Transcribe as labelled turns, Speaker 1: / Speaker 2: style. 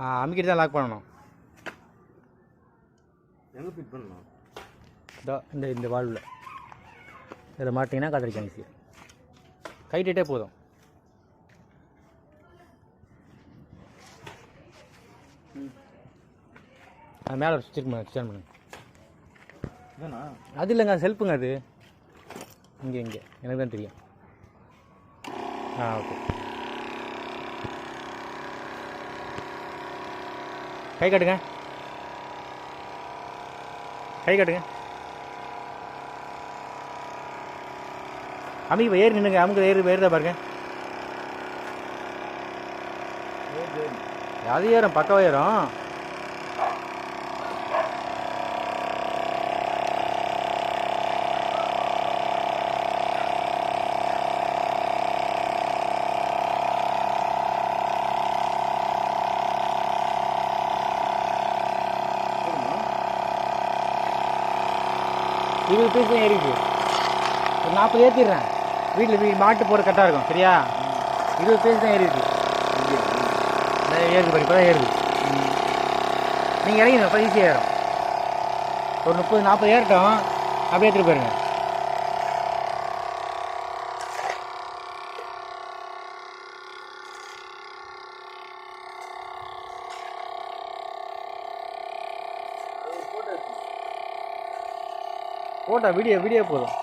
Speaker 1: ஆ அமுக்கிட்டு தான் லாக் பண்ணணும்.
Speaker 2: எங்கே ஃபிட் பண்ணணும்?
Speaker 1: இதோ இந்த இந்த வால்வில் இதில் மாட்டிங்கன்னா காத்திருக்கேன் ஈஸியாக கைட்டிட்டே போதும். அது மேலே சுவிட்ச் பண்ணுங்க சுவிட்ச் பண்ணுங்க அது இல்லைங்க செல்ஃபுங்க அது. இங்கே இங்கே. எனக்கு தான் தெரியும். ஆ ஓகே கை காட்டுங்க. கை காட்டுங்க. அமுக்கி ஏறி நின்னுங்க அமுக்கு ஏறு ஏறுதா பாருங்க. அது ஏறும் பக்கம் ஏறும். இருபது பீஸ் தான் ஏறிக்கு ஒரு நாற்பது ஏற்றிடுறேன் வீட்டில் வீ மாட்டு போகிற கரெக்டாக இருக்கும் சரியா? இருபது பீஸ் தான் ஏறிருக்கு ஏறுது பாரு இப்போ தான் ஏறுது. நீங்கள் இறங்கிங்க அப்போ ஈஸியாக ஏறும் ஒரு முப்பது நாற்பது ஏறட்டும் அப்படியே எடுத்துகிட்டு போயிருங்க. போட்டா வீடியோ வீடியோ போதும்.